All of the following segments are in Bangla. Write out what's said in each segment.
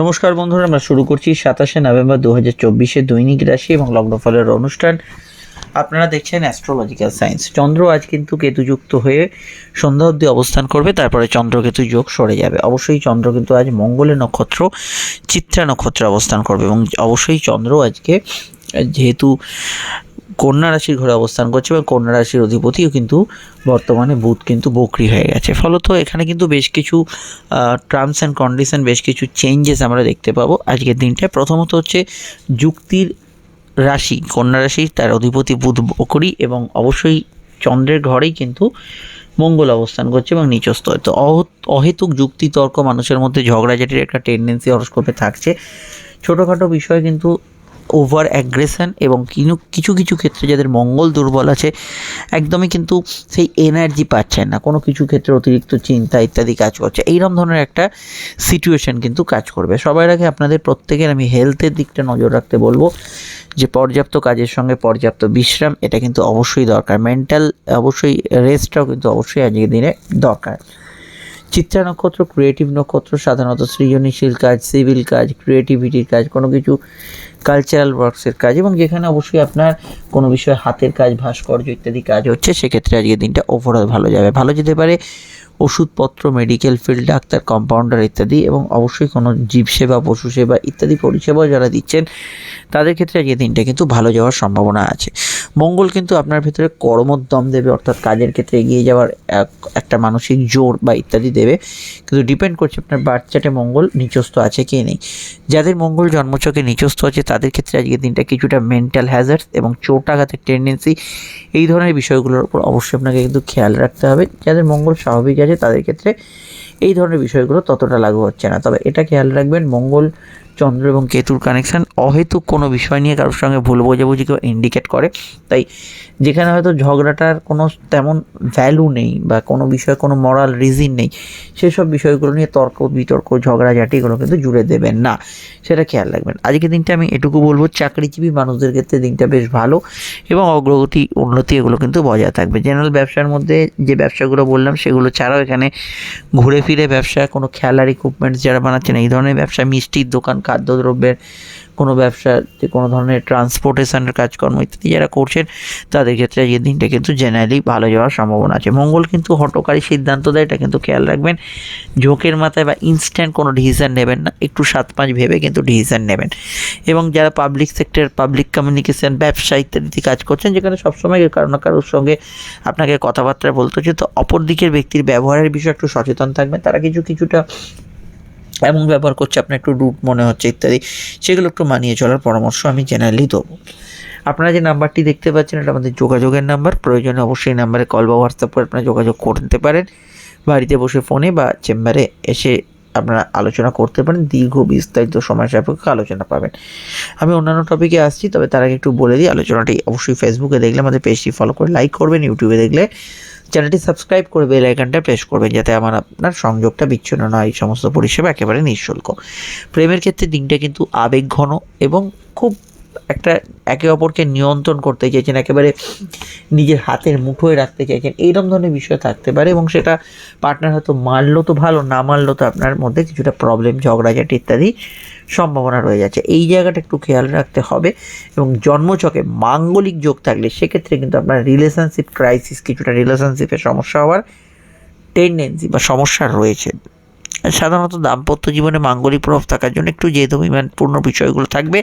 নমস্কার বন্ধুরা, আমরা শুরু করছি সাতাশে নভেম্বর দু হাজার চব্বিশে দৈনিক রাশি এবং লগ্নফলের অনুষ্ঠান। আপনারা দেখছেন অ্যাস্ট্রোলজিক্যাল সায়েন্স চন্দ্র আজ কিন্তু কেতুযুক্ত হয়ে সন্ধ্যা অবধি অবস্থান করবে, তারপরে চন্দ্রকেতু যোগ সরে যাবে। অবশ্যই চন্দ্র কিন্তু আজ মঙ্গলের নক্ষত্র, চিত্রা নক্ষত্রে অবস্থান করবে এবং অবশ্যই চন্দ্র আজকে যেহেতু কন্যা রাশির ঘরে অবস্থান করছে এবং কন্যা রাশির অধিপতিও কিন্তু বর্তমানে বুধ কিন্তু বকরি হয়ে গেছে। ফলত এখানে কিন্তু বেশ কিছু টার্মস অ্যান্ড কন্ডিশন বেশ কিছু চেঞ্জেস আমরা দেখতে পাবো আজকের দিনটায়। প্রথমত হচ্ছে যুক্তির রাশি, কন্যা রাশি, তার অধিপতি বুধ বকরি এবং অবশ্যই চন্দ্রের ঘরেই কিন্তু মঙ্গল অবস্থান করছে এবং নিচস্থ। তো অহ- অহেতুক যুক্তি তর্ক মানুষের মধ্যে ঝগড়াঝাটির একটা টেন্ডেন্সি হরস্কোপে থাকছে। ছোটোখাটো বিষয় কিন্তু ওভার অ্যাগ্রেশন এবং কিছু কিছু ক্ষেত্রে যাদের মঙ্গল দুর্বল আছে, একদমই কিন্তু সেই এনার্জি পাচ্ছেন না। কোনো কিছু ক্ষেত্রে অতিরিক্ত চিন্তা ইত্যাদি কাজ করছে। এইরকম ধরনের একটা সিচুয়েশন কিন্তু কাজ করবে। সবার আগে আপনাদের প্রত্যেকের আমি হেলথের দিকটা নজর রাখতে বলব, যে পর্যাপ্ত কাজের সঙ্গে পর্যাপ্ত বিশ্রাম, এটা কিন্তু অবশ্যই দরকার। মেন্টাল অবশ্যই রেস্টটাও কিন্তু অবশ্যই আজকের দিনে দরকার। চিত্রা নক্ষত্র ক্রিয়েটিভ নক্ষত্র, সাধারণত সৃজনশীল কাজ সিভিল কাজ ক্রিয়েটিভিটির কাজ, কোনো কিছু কালচারাল ওয়ার্কসের কাজ এবং যেখানে অবশ্যই আপনার কোনো বিষয়ে হাতের কাজ, ভাস্কর্য ইত্যাদি কাজ হচ্ছে, সেক্ষেত্রে আজকের দিনটা ওভারঅল ভালো যাবে। ভালো যেতে পারে ওষুধপত্র মেডিকেল ফিল্ড ডাক্তার কম্পাউন্ডার ইত্যাদি এবং অবশ্যই কোনো জীব সেবা, পশু সেবা ইত্যাদি পরিষেবাও যারা দিচ্ছেন, তাদের ক্ষেত্রে আজকের দিনটা কিন্তু ভালো যাওয়ার সম্ভাবনা আছে। মঙ্গল কিন্তু আপনার ভেতরে কর্মোদ্যম দেবে, অর্থাৎ কাজের ক্ষেত্রে এগিয়ে যাওয়ার এক- একটা মানসিক জোর বা ইত্যাদি দেবে। কিন্তু ডিপেন্ড করছে আপনার বাচ্চাটে মঙ্গল নিচস্থ আছে কি নেই। যাদের মঙ্গল জন্মচকে নিচস্থ আছে, তাদের ক্ষেত্রে আজকের দিনটা কিছুটা মেন্টাল হ্যাজার্ড এবং চোটাঘাতের টেন্ডেন্সি এই ধরনের বিষয়গুলোর উপর অবশ্যই আপনাকে কিন্তু খেয়াল রাখতে হবে। যাদের মঙ্গল স্বাভাবিক আছে তাদের ক্ষেত্রে এই ধরনের বিষয়গুলো ততটা লাগু হচ্ছে না। তবে এটা খেয়াল রাখবেন মঙ্গল চন্দ্র এবং কেতুর কানেকশন অহেতুক কোনো বিষয় নিয়ে কারোর সঙ্গে ভুল বোঝাবুঝি কেউ ইন্ডিকেট করে। তাই যেখানে হয়তো ঝগড়াটার কোনো তেমন ভ্যালু নেই বা কোনো বিষয়ে কোনো মরাল রিজন নেই, সেসব বিষয়গুলো নিয়ে তর্ক, বিতর্ক ঝগড়াঝাটি এগুলো কিন্তু জুড়ে দেবেন না। সেটা খেয়াল রাখবেন। আজকের দিনটা আমি এটুকু বলব, চাকরিজীবী মানুষদের ক্ষেত্রে দিনটা বেশ ভালো এবং অগ্রগতি, উন্নতি এগুলো কিন্তু বজায় থাকবে। জেনারেল ব্যবসার মধ্যে যে ব্যবসাগুলো বললাম, সেগুলো ছাড়াও এখানে ঘুরে ফিরে ব্যবসা, কোনো খেলার ইকুইপমেন্টস যারা বানাচ্ছেন, এই ধরনের ব্যবসা, মিষ্টির দোকান খাদ্যদ্রব্যের কোনো ব্যবসা যে কোনো ধরনের ট্রান্সপোর্টেশনের কাজকর্ম ইত্যাদি যারা করছেন, তাদের ক্ষেত্রে আজকের দিনটা কিন্তু জেনারেলি ভালো যাওয়ার সম্ভাবনা আছে। মঙ্গল কিন্তু হটকারী সিদ্ধান্ত দেয়, এটা কিন্তু খেয়াল রাখবেন। ঝোঁকের মাথায় বা ইনস্ট্যান্ট কোনো ডিসিশন নেবেন না, একটু সাত পাঁচ ভেবে কিন্তু ডিসিশন নেবেন। এবং যারা পাবলিক সেক্টর পাবলিক কমিউনিকেশান ব্যবসা ইত্যাদিতে কাজ করছেন, যেখানে সবসময় কারও না কারোর সঙ্গে আপনাকে কথাবার্তা বলতে হচ্ছে, তো অপর দিকের ব্যক্তির ব্যবহারের বিষয়ে একটু সচেতন থাকবেন। তারা কিছু, কিছুটা এমন ব্যবহার করছে, আপনার একটু রুট মনে হচ্ছে ইত্যাদি, সেগুলো একটু মানিয়ে চলার পরামর্শ আমি জেনারেলি দেবো। আপনারা যে নাম্বারটি দেখতে পাচ্ছেন, এটা আমাদের যোগাযোগের নাম্বার, প্রয়োজনে অবশ্যই নাম্বারে কল বা হোয়াটসঅ্যাপ করে আপনারা যোগাযোগ করতে পারেন। বাড়িতে বসে ফোনে বা চেম্বারে এসে আপনারা আলোচনা করতে পারেন, দীর্ঘ বিস্তারিত সময় সাপেক্ষে আলোচনা পাবেন। আমি অন্যান্য টপিকে আসছি, তবে তার আগে একটু বলে দিই, আলোচনাটি অবশ্যই ফেসবুকে দেখলে, আমাদের পেজটি ফলো করে লাইক করবেন ইউটিউবে দেখলে চ্যানেলটি সাবস্ক্রাইব করে বেল আইকনটা প্রেস করবেন যাতে আমার আপনার সংযোগটা বিচ্ছিন্ন না হয়, এই সমস্ত পরিষেবা একেবারে নিঃশুল্ক। প্রেমের ক্ষেত্রে দিনটা কিন্তু আবেগ ঘন এবং খুব একটা একে অপরকে নিয়ন্ত্রণ করতে চাইছেন, একেবারে নিজের হাতের মুঠোয় রাখতে চাইছেন, এইরকম ধরনের বিষয় থাকতে পারে এবং সেটা পার্টনার হয়তো মারলো তো ভালো, না মারলো তো আপনার মধ্যে কিছুটা প্রবলেম ঝগড়াঝাটি ইত্যাদি সম্ভাবনা রয়ে যাচ্ছে। এই জায়গাটা একটু খেয়াল রাখতে হবে এবং জন্মচকে মাঙ্গলিক যোগ থাকলে সেক্ষেত্রে কিন্তু আপনার রিলেশনশিপ ক্রাইসিস কিছুটা রিলেশনশিপের সমস্যা হওয়ার টেন্ডেন্সি বা সমস্যা রয়েছে। সাধারণত দাম্পত্য জীবনে মাঙ্গলিক প্রভাব থাকার জন্য একটু জেদবিমানপূর্ণ বিষয়গুলো থাকবে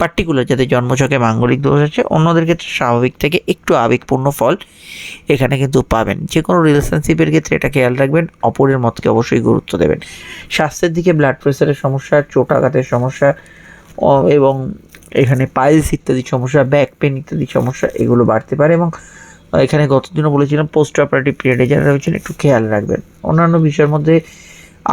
পার্টিকুলার যাদের জন্মছকে মাঙ্গলিক দোষ আছে, অন্যদের ক্ষেত্রে স্বাভাবিক থেকে একটু আবেগপূর্ণ ফল এখানে কিন্তু পাবেন। যে কোনো রিলেশনশিপের ক্ষেত্রে এটা খেয়াল রাখবেন, অপরের মতকে অবশ্যই গুরুত্ব দেবেন। স্বাস্থ্যের দিকে ব্লাড প্রেশারের সমস্যা চোটাঘাতের সমস্যা এবং এখানে পাইলস ইত্যাদি সমস্যা ব্যাক পেন ইত্যাদি সমস্যা, এগুলো বাড়তে পারে এবং এখানে গতদিনও বলেছিলাম পোস্ট অপারেটিভ পিরিয়ডে যারা রয়েছেন, একটু খেয়াল রাখবেন। অন্যান্য বিষয়ের মধ্যে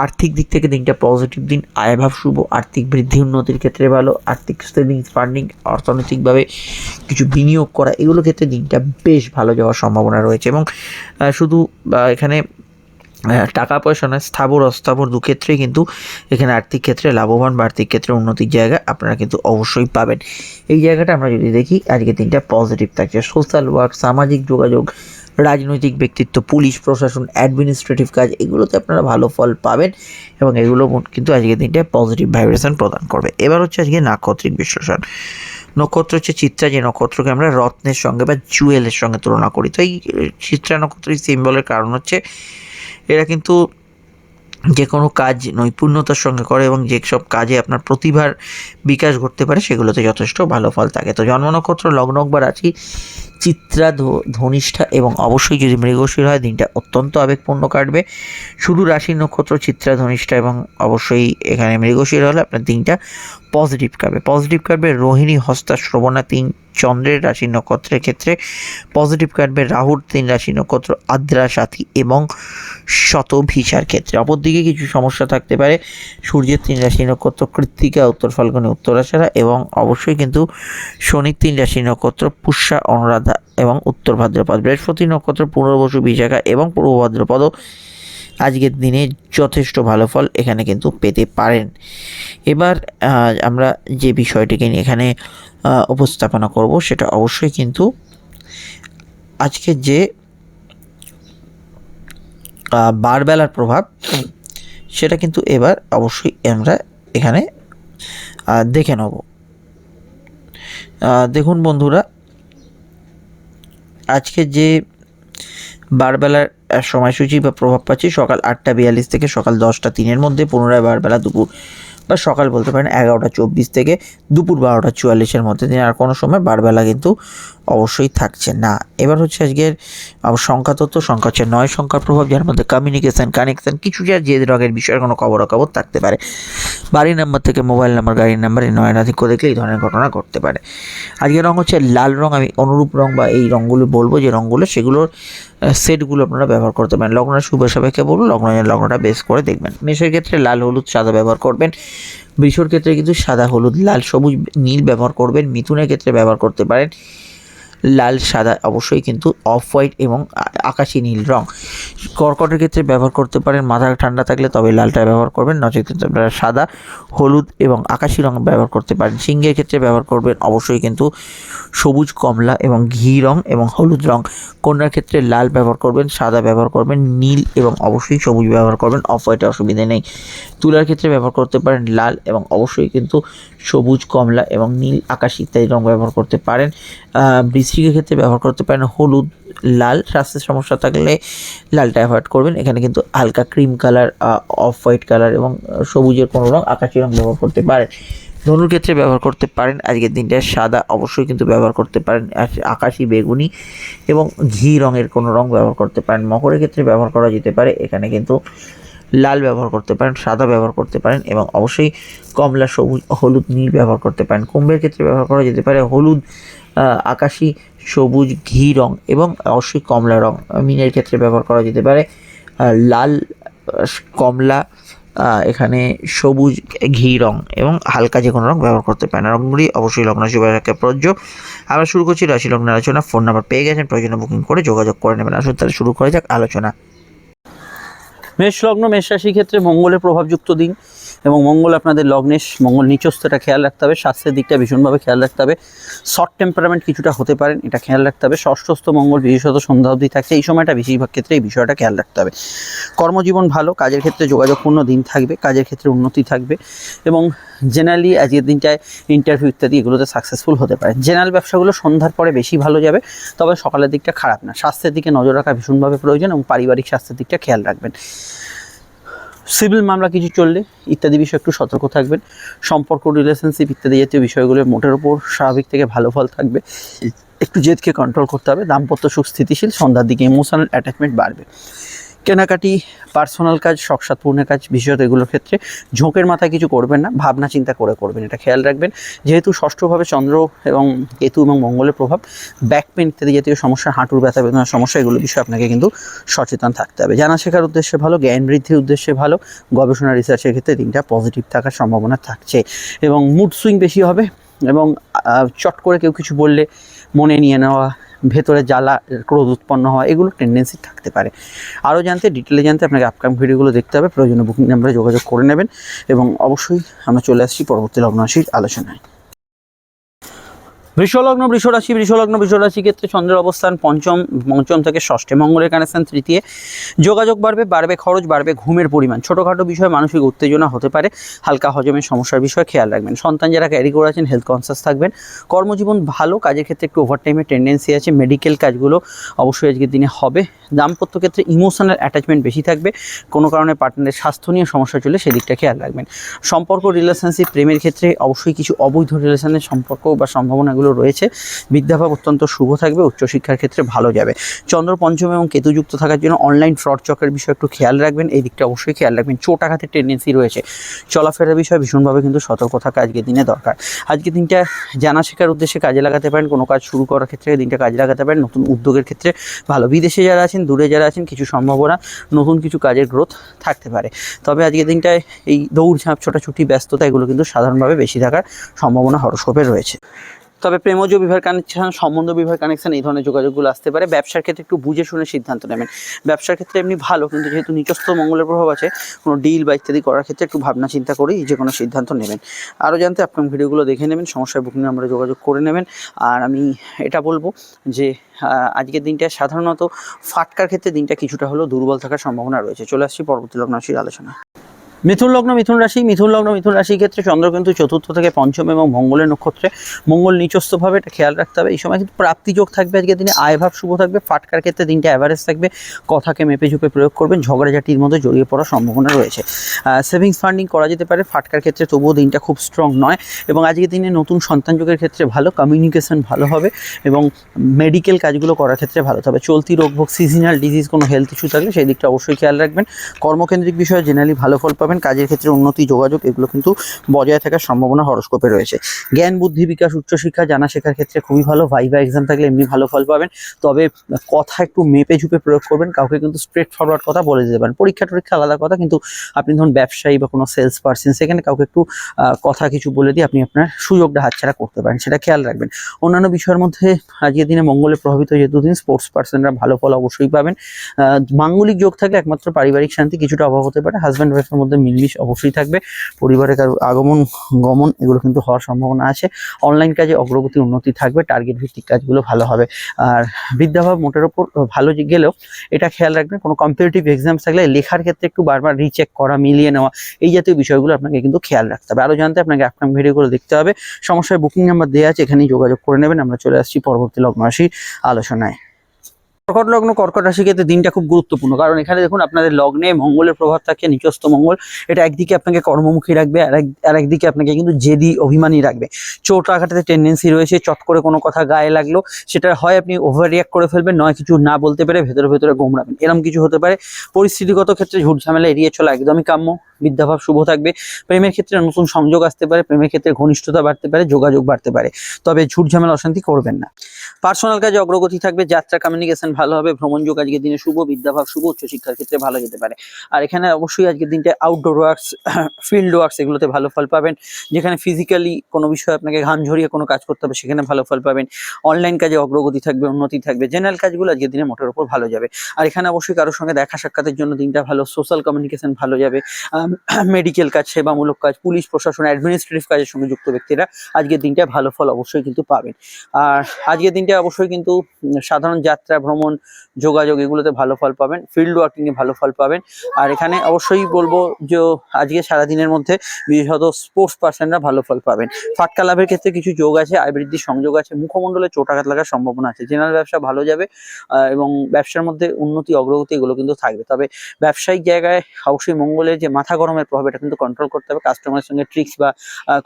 আর্থিক দিক থেকে দিনটা পজিটিভ দিন আয়ভাব শুভ, আর্থিক বৃদ্ধি, উন্নতির ক্ষেত্রে ভালো, আর্থিক সেভিংস ফান্ডিং অর্থনৈতিকভাবে কিছু বিনিয়োগ করা এগুলো ক্ষেত্রে দিনটা বেশ ভালো যাওয়ার সম্ভাবনা রয়েছে এবং শুধু এখানে টাকা পয়সা নয়, স্থাবর, অস্থাবর দু ক্ষেত্রেই কিন্তু এখানে আর্থিক ক্ষেত্রে লাভবান বা আর্থিক ক্ষেত্রে উন্নতির জায়গা আপনারা কিন্তু অবশ্যই পাবেন। এই জায়গাটা আমরা যদি দেখি আজকে দিনটা পজিটিভ থাকছে। সোশ্যাল ওয়ার্ক সামাজিক যোগাযোগ রাজনৈতিক ব্যক্তিত্ব, পুলিশ, প্রশাসন অ্যাডমিনিস্ট্রেটিভ কাজ, এগুলোতে আপনারা ভালো ফল পাবেন এবং এগুলো কিন্তু আজকের দিনটা পজিটিভ ভাইব্রেশন প্রদান করবে। এবার হচ্ছে আজকে নাক্ষত্রিক বিশ্লেষণ। নক্ষত্র হচ্ছে চিত্রা, যে নক্ষত্রকে আমরা রত্নের সঙ্গে বা জুয়েলের সঙ্গে তুলনা করি। তো এই চিত্রা নক্ষত্রের সিম্বলের কারণ হচ্ছে এরা কিন্তু যে কোনো কাজ নৈপুণ্যতার সঙ্গে করে এবং যেসব কাজে আপনার প্রতিভার বিকাশ ঘটতে পারে, সেগুলোতে যথেষ্ট ভালো ফল থাকে। তো জন্ম নক্ষত্র, লগ্ন বা রাশি চিত্রা ধনিষ্ঠা এবং অবশ্যই যদি মৃগশীর হয়, দিনটা অত্যন্ত আবেগপূর্ণ কাটবে। শুধু রাশি নক্ষত্র, চিত্রা, ধনিষ্ঠা এবং অবশ্যই এখানে মৃগশীর হলে আপনার দিনটা পজিটিভ কাটবে। পজিটিভ কাটবে রোহিণী, হস্তা, শ্রবণা তিন চন্দ্রের রাশি নক্ষত্রের ক্ষেত্রে। পজিটিভ কাটবে রাহুর তিন রাশি নক্ষত্র আদ্রা সাথী এবং শতভিসার ক্ষেত্রে। অপরদিকে কিছু সমস্যা থাকতে পারে। সূর্যের তিন রাশি নক্ষত্র, কৃত্তিকা, উত্তর ফাল্গুনী উত্তরাষাঢ়া এবং অবশ্যই কিন্তু শনির তিন রাশি নক্ষত্র, পুষ্যা, অনুরাধা এবং উত্তর ভাদ্রপদ। বৃহস্পতি নক্ষত্র পুনর্বসু বিশাখা এবং পূর্ব ভাদ্রপদ। আজকের দিনে যথেষ্ট ভালো ফল এখানে কিন্তু পেতে পারেন। এবার আমরা যে বিষয়টিকে নিয়ে এখানে উপস্থাপনা করব সেটা অবশ্যই কিন্তু আজকে যে বারবেলার প্রভাব, সেটা কিন্তু এবার অবশ্যই আমরা এখানে দেখে নেব। দেখুন বন্ধুরা আজকে যে বারবেলার সময়সূচি বা প্রভাব পাচ্ছি, সকাল আটটা বিয়াল্লিশ থেকে সকাল দশটা তিনের মধ্যে, পুনরায় বারবেলা দুপুর বা সকাল বলতে পারেন এগারোটা চব্বিশ থেকে দুপুর বারোটা চুয়াল্লিশের মধ্যে দিয়ে আর কোনো সময় বারবেলা কিন্তু অবশ্যই থাকছে না। এবার হচ্ছে আজকের সংখ্যা তত্ত্ব সংখ্যা হচ্ছে নয় সংখ্যার প্রভাব, যার মধ্যে কমিউনিকেশন কানেকশন কিছু যা যে রঙের বিষয়ের কোনো খবরাখবর থাকতে পারে। বাড়ি নাম্বার থেকে মোবাইল নাম্বার গাড়ির নাম্বার এই নয় আধিক্য দেখলে এই ধরনের ঘটনা ঘটতে পারে। আজকের রঙ হচ্ছে লাল রং, আমি অনুরূপ রং বা এই রঙগুলো বলব, যে রঙগুলো সেগুলোর সেটগুলো আপনারা ব্যবহার করতে পারেন। লগ্নের শুভ সাপেক্ষে বলব লগ্নের লগ্নটা বেস করে দেখবেন। মেষের ক্ষেত্রে লাল, হলুদ, সাদা ব্যবহার করবেন। বৃষর ক্ষেত্রে কিন্তু সাদা, হলুদ, লাল, সবুজ, নীল ব্যবহার করবেন। মিথুনের ক্ষেত্রে ব্যবহার করতে পারেন। লাল, সাদা, অবশ্যই কিন্তু অফ হোয়াইট এবং আকাশি নীল রং। কর্কটের ক্ষেত্রে ব্যবহার করতে পারেন মাথা ঠান্ডা থাকলে তবে লালটা ব্যবহার করবেন, নচেত কিন্তু আপনারা সাদা, হলুদ এবং আকাশি রং ব্যবহার করতে পারেন। সিংহের ক্ষেত্রে ব্যবহার করবেন অবশ্যই কিন্তু সবুজ কমলা এবং ঘি রং এবং হলুদ রং। কন্যার ক্ষেত্রে লাল ব্যবহার করবেন, সাদা ব্যবহার করবেন, নীল এবং অবশ্যই সবুজ ব্যবহার করবেন, অফ হোয়াইটে অসুবিধা নেই। তুলার ক্ষেত্রে ব্যবহার করতে পারেন লাল এবং অবশ্যই কিন্তু সবুজ, কমলা এবং নীল, আকাশ ইত্যাদি রং ব্যবহার করতে পারেন। আহ, ক্ষেত্রে ব্যবহার করতে পারেন হলুদ লাল। স্বাস্থ্যের সমস্যা থাকলে লালটা অ্যাভয়েড করবেন। এখানে কিন্তু হালকা cream colour off white colour এবং সবুজের কোনো রঙ আকাশি রঙ ব্যবহার করতে পারেন। ধনুর ক্ষেত্রে ব্যবহার করতে পারেন। আজকের দিনটা সাদা অবশ্যই কিন্তু ব্যবহার করতে পারেন। আকাশি বেগুনি এবং ঘি রঙের কোনো রং ব্যবহার করতে পারেন। মকরের ক্ষেত্রে ব্যবহার করা যেতে পারে। এখানে কিন্তু লাল ব্যবহার করতে পারেন সাদা ব্যবহার করতে পারেন এবং অবশ্যই কমলা সবুজ হলুদ নীল ব্যবহার করতে পারেন। কুম্ভের ক্ষেত্রে ব্যবহার করা যেতে পারে হলুদ আকাশি, সবুজ, ঘি রং এবং অবশ্যই কমলা রং মিনের ক্ষেত্রে ব্যবহার করা যেতে পারে। লাল কমলা এখানে সবুজ, ঘি রং এবং হালকা যে কোনো রং ব্যবহার করতে পারেন। রঙগুলি অবশ্যই লগ্ন শুভাকে প্রযোজ্য। আমরা শুরু করছি রাশি লগ্ন আলোচনা। ফোন নাম্বার পেয়ে গেছেন। প্রয়োজনে বুকিং করে যোগাযোগ করে নেবেন। আসুন তাহলে শুরু করা যাক আলোচনা। মেষ লগ্ন মেষ রাশির ক্ষেত্রে মঙ্গলের প্রভাবযুক্ত দিন এবং মঙ্গল আপনাদের লগ্নেশ মঙ্গল নিচস্থটা খেয়াল রাখতে হবে, স্বাস্থ্যের দিকটা ভীষণভাবে খেয়াল রাখতে হবে। শর্ট টেম্পারামেন্ট কিছুটা হতে পারেন এটা খেয়াল রাখতে হবে। ষষ্ঠস্থ মঙ্গল বিশেষত সন্ধ্যা অবধি থাকছে এই সময়টা বেশিরভাগ ক্ষেত্রে এই বিষয়টা খেয়াল রাখতে হবে। কর্মজীবন ভালো, কাজের ক্ষেত্রে যোগাযোগপূর্ণ দিন থাকবে, কাজের ক্ষেত্রে উন্নতি থাকবে এবং জেনারেলি আজকের দিনটায় ইন্টারভিউ ইত্যাদি এগুলোতে সাকসেসফুল হতে পারে। জেনারেল ব্যবসাগুলো সন্ধ্যার পরে বেশি ভালো যাবে, তবে সকালের দিকটা খারাপ না। স্বাস্থ্যের দিকে নজর রাখা ভীষণভাবে প্রয়োজন এবং পারিবারিক স্বাস্থ্যের দিকটা খেয়াল রাখবেন। সিভিল মামলা কিছু চললে ইত্যাদি বিষয়ে একটু সতর্ক থাকবেন। সম্পর্ক রিলেশনশিপ ইত্যাদি জাতীয় বিষয়গুলো মোটের ওপর স্বাভাবিক থেকে ভালো ফল থাকবে। একটু জেদকে কন্ট্রোল করতে হবে। দাম্পত্য সুখ স্থিতিশীল, সন্ধ্যার দিকে ইমোশনাল অ্যাটাচমেন্ট বাড়বে। কেনাকাটি পার্সোনাল কাজ শখসাত পূর্ণের কাজ, বিশেষত এগুলোর ক্ষেত্রে ঝোঁকের মাথায় কিছু করবেন না, ভাবনা চিন্তা করে করবেন, এটা খেয়াল রাখবেন। যেহেতু ষষ্ঠভাবে চন্দ্র এবং কেতু এবং মঙ্গলের প্রভাব ব্যাক পেন ইত্যাদি জাতীয় সমস্যা, হাঁটুর ব্যথা বেদনার সমস্যা, এগুলো বিষয়ে আপনাকে কিন্তু সচেতন থাকতে হবে। জানা শেখার উদ্দেশ্যে ভালো, জ্ঞান বৃদ্ধির উদ্দেশ্যে ভালো, গবেষণা রিসার্চের ক্ষেত্রে দিনটা পজিটিভ থাকার সম্ভাবনা থাকছে। এবং মুড সুইং বেশি হবে এবং চট করে কেউ কিছু বললে মনে নিয়ে নেওয়া ভেতরে জ্বালা ক্রোধ উৎপন্ন হওয়া, এগুলো টেন্ডেন্সি থাকতে পারে। আরও জানতে ডিটেলে জানতে আপনাকে আপকাম ভিডিওগুলো দেখতে হবে। প্রয়োজনীয় বুকিং নাম্বারে যোগাযোগ করে নেবেন। এবং অবশ্যই আমরা চলে আসছি পরবর্তী লগ্নাশীর আলোচনায়। বৃষলগ্ন, বৃষরাশি বৃষলগ্ন, বৃষরাশি ক্ষেত্রে চন্দ্রের অবস্থান পঞ্চম পঞ্চম থেকে ষষ্ঠে মঙ্গলের কানেকশন, তৃতীয়। যোগাযোগ বাড়বে বাড়বে খরচ, বাড়বে ঘুমের পরিমাণ। ছোটোখাটো বিষয়ে মানসিক উত্তেজনা হতে পারে। হালকা হজমের সমস্যার বিষয়ে খেয়াল রাখবেন। সন্তান যারা ক্যারি করে আছেন হেলথ কনসিয়াস থাকবেন। কর্মজীবন ভালো, কাজের ক্ষেত্রে একটু ওভারটাইমের টেন্ডেন্সি আছে। মেডিকেল কাজগুলো অবশ্যই আজকের দিনে হবে। দাম্পত্য ক্ষেত্রে ইমোশনাল অ্যাটাচমেন্ট বেশি থাকবে। কোনো কারণে পার্টনারের স্বাস্থ্য নিয়ে সমস্যা চলে সেদিকটা খেয়াল রাখবেন। সম্পর্ক রিলেশনশিপ প্রেমের ক্ষেত্রে অবশ্যই কিছু অবৈধ রিলেশনের সম্পর্ক বা সম্ভাবনাগুলো রয়েছে। বিদ্যাভাব অত্যন্ত শুভ থাকবে, উচ্চশিক্ষার ক্ষেত্রে ভালো যাবে। চন্দ্র পঞ্চম এবং কেতুযুক্ত থাকার জন্য অনলাইন ফ্রড চকের বিষয়ে একটু খেয়াল রাখবেন। এই দিকটা অবশ্যই খেয়াল রাখবেন। চোট আঘাতের টেন্ডেন্সি রয়েছে। চলাফেরার বিষয়ে ভীষণভাবে কিন্তু সতর্ক থাকা আজকের দিনে দরকার। আজকে দিনটা জানা শেখার উদ্দেশ্যে কাজে লাগাতে পারেন। কোনো কাজ শুরু করার ক্ষেত্রে দিনটা কাজে লাগাতে পারেন। নতুন উদ্যোগের ক্ষেত্রে ভালো। বিদেশে যারা আছেন, দূরে যারা আছেন, কিছু সম্ভাবনা, নতুন কিছু কাজের গ্রোথ থাকতে পারে। তবে আজকের দিনটায় এই দৌড়ঝাঁপ, ছোটাছুটি, ব্যস্ততা, এগুলো কিন্তু সাধারণভাবে বেশি থাকার সম্ভাবনা হরস্কোপে রয়েছে। তবে প্রেমজ বিবাহ কানেকশন সম্বন্ধ বিবাহ কানেকশন এই ধরনের যোগাযোগগুলো আসতে পারে। ব্যবসার ক্ষেত্রে একটু বুঝে শুনে সিদ্ধান্ত নেবেন। ব্যবসার ক্ষেত্রে এমনি ভালো, কিন্তু যেহেতু নিচস্থ মঙ্গলের প্রভাব আছে, কোনো ডিল বা ইত্যাদি করার ক্ষেত্রে একটু ভাবনা চিন্তা করেই যে কোনো সিদ্ধান্ত নেবেন। আরও জানতে আপনি ভিডিওগুলো দেখে নেবেন, সমস্যার বুকিং আমরা যোগাযোগ করে নেবেন। আর আমি এটা বলব যে আজকের দিনটা সাধারণত ফাটকার ক্ষেত্রে দিনটা কিছুটা হলেও দুর্বল থাকার সম্ভাবনা রয়েছে। চলে আসছি পরবর্তী লগ্ন রাশির আলোচনা মিথুন লগ্ন, মিথুন রাশি, মিথুন লগ্ন, মিথুন রাশির ক্ষেত্রে চন্দ্র কিন্তু চতুর্থ থেকে পঞ্চম এবং মঙ্গলের নক্ষত্রে, মঙ্গল নিচস্থভাবে এটা খেয়াল রাখতে হবে। এই সময় কিন্তু প্রাপ্তিযোগ থাকবে আজকের দিনে, আয়ভাব শুভ থাকবে, ফাটকার ক্ষেত্রে দিনটা অ্যাভারেজ থাকবে, কথাকে মেপে ঝুপে প্রয়োগ করবেন, ঝগড়াঝাটির মধ্যে জড়িয়ে পড়ার সম্ভাবনা রয়েছে। সেভিংস ফান্ডিং করা যেতে পারে, ফাটকার ক্ষেত্রে তবুও দিনটা খুব স্ট্রং নয় এবং আজকের দিনে নতুন সন্তান যোগের ক্ষেত্রে ভালো কমিউনিকেশন ভালো হবে এবং মেডিকেল কাজগুলো করার ক্ষেত্রে ভালো তবে চলতি রোগ ভোগ সিজনাল ডিজিজ কোনো হেলথ ইস্যু থাকলে সেই দিকটা অবশ্যই খেয়াল রাখবেন। কর্মকেন্দ্রিক বিষয়ে জেনারেলি ভালো ফল পাবেন। কাজের ক্ষেত্রে উন্নতি, যোগাযোগ, এগুলো কিন্তু বজায় থাকার সম্ভাবনা হরস্কোপে রয়েছে। জ্ঞান, বুদ্ধি, বিকাশ উচ্চশিক্ষা জানা শেখার ক্ষেত্রে খুবই ভালো। ভাইভা এক্সাম থাকলে এমনি ভালো ফল পাবেন। তবে কথা একটু মেপে ঝুপে প্রয়োগ করবেন। কাউকে কিন্তু স্ট্রেট ফরওয়ার্ড কথা বলে দিতে পারেন। পরীক্ষা টরীক্ষা আলাদা কথা, কিন্তু আপনি ধরুন ব্যবসায়ী বা কোনো সেলস পার্সন সেখানে কাউকে একটু কথা কিছু বলে দিয়ে আপনি আপনার সুযোগটা হাতছাড়া করতে পারেন। সেটা খেয়াল রাখবেন। অন্যান্য বিষয়ের মধ্যে আজকের দিনে মঙ্গলে প্রভাবিত যেহেতু দিন স্পোর্টস পার্সনরা ভালো ফল অবশ্যই পাবেন। মাঙ্গলিক যোগ থাকলে একমাত্র পারিবারিক শান্তি কিছুটা অভাব হতে পারে। হাজব্যান্ড ওয়াইফের মধ্যে মিলমিশ অবশ্যই থাকবে। পরিবারের কারও আগমন, গমন এগুলো কিন্তু হওয়ার সম্ভাবনা আছে। অনলাইন কাজে অগ্রগতি উন্নতি থাকবে টার্গেট ভিত্তিক কাজগুলো ভালো হবে। আর বিদ্যাভাব মোটের ওপর ভালো গেলেও এটা খেয়াল রাখবেন, কোনো কম্পিটিটিভ এক্সাম থাকলে লেখার ক্ষেত্রে একটু বারবার রিচেক করা, মিলিয়ে নেওয়া, এই জাতীয় বিষয়গুলো আপনাকে কিন্তু খেয়াল রাখতে হবে। আরও জানতে আপনাকে আপনার ভিডিওগুলো দেখতে হবে। সমস্যায় বুকিং নাম্বার দেওয়া আছে, এখানেই যোগাযোগ করে নেবেন। আমরা চলে আসছি পরবর্তী লগ্ন রাশি আলোচনায়। কর্কট লগ্ন কর্কট রাশি ক্ষেত্রে দিনটা খুব গুরুত্বপূর্ণ। কারণ এখানে দেখুন, আপনাদের লগ্নে মঙ্গলের প্রভাব থাকে, নিচস্থ মঙ্গল। এটা একদিকে আপনাকে কর্মমুখী রাখবে, আর এক- আর একদিকে আপনাকে কিন্তু জেদি অভিমানী রাখবে। চোট আঘাতের টেন্ডেন্সি রয়েছে, চট করে কোনো কথা গায়ে লাগল, সেটা হয় আপনি ওভার রিয়াক্ট করে ফেলবেন, নয় কিছু না বলতে পেরে ভেতরে ভেতরে গোমড়াবেন। এরকম কিছু হতে পারে। পরিস্থিতিগত ক্ষেত্রে ঝুট ঝামেলা এড়িয়ে চলা একদমই কাম্য। বিদ্যাভাব শুভ থাকবে। প্রেমের ক্ষেত্রে নতুন সংযোগ আসতে পারে, প্রেমের ক্ষেত্রে ঘনিষ্ঠতা বাড়তে পারে, যোগাযোগ বাড়তে পারে। তবে ঝুট ঝামেলা অশান্তি করবেন না। পার্সোনাল কাজে অগ্রগতি থাকবে, যাত্রা কমিউনিকেশন ভালো হবে, ভ্রমণ যোগ আজকের দিনে শুভ বিদ্যাভাব শুভ উচ্চশিক্ষার ক্ষেত্রে ভালো যেতে পারে। আর এখানে অবশ্যই আজকের দিনটা আউটডোর ওয়ার্কস ফিল্ড ওয়ার্কস এগুলোতে ভালো ফল পাবেন। যেখানে ফিজিক্যালি কোনো বিষয়ে আপনাকে ঘাম ঝরিয়ে কোনো কাজ করতে হবে, সেখানে ভালো ফল পাবেন। অনলাইন কাজে অগ্রগতি থাকবে, উন্নতি থাকবে। জেনারেল কাজগুলো আজকের দিনে মোটের উপর ভালো যাবে। আর এখানে অবশ্যই কারোর সঙ্গে দেখা সাক্ষাতের জন্য দিনটা ভালো সোশ্যাল কমিউনিকেশন ভালো যাবে। মেডিকেল কাজ, সেবামূলক কাজ, পুলিশ, প্রশাসন অ্যাডমিনিস্ট্রেটিভ কাজের সঙ্গে যুক্ত ব্যক্তিরা আজকের দিনটা ভালো ফল অবশ্যই কিন্তু পাবেন। আর আজকের দিনটা অবশ্যই কিন্তু সাধারণ যাত্রা, ভ্রমণ যোগাযোগ, এগুলোতে ভালো ফল পাবেন ফিল্ড ওয়ার্কিংয়ে ভালো ফল পাবেন। আর এখানে অবশ্যই বলব যে, আজকে সারাদিনের মধ্যে বিশেষত স্পোর্টস পার্সনরা ভালো ফল পাবেন। ফাটকা লাভের ক্ষেত্রে কিছু যোগ আছে, আয় বৃদ্ধির সংযোগ আছে, মুখমণ্ডলে চোটাঘাত লাগার সম্ভাবনা আছে। জেনারেল ব্যবসা ভালো যাবে এবং ব্যবসার মধ্যে উন্নতি, অগ্রগতি এগুলো কিন্তু থাকবে। তবে ব্যবসায়িক জায়গায় অবশ্যই মঙ্গলের যে মাথা গরমের প্রভাব, এটা কিন্তু কন্ট্রোল করতে হবে। কাস্টমারের সঙ্গে ট্রিক্স বা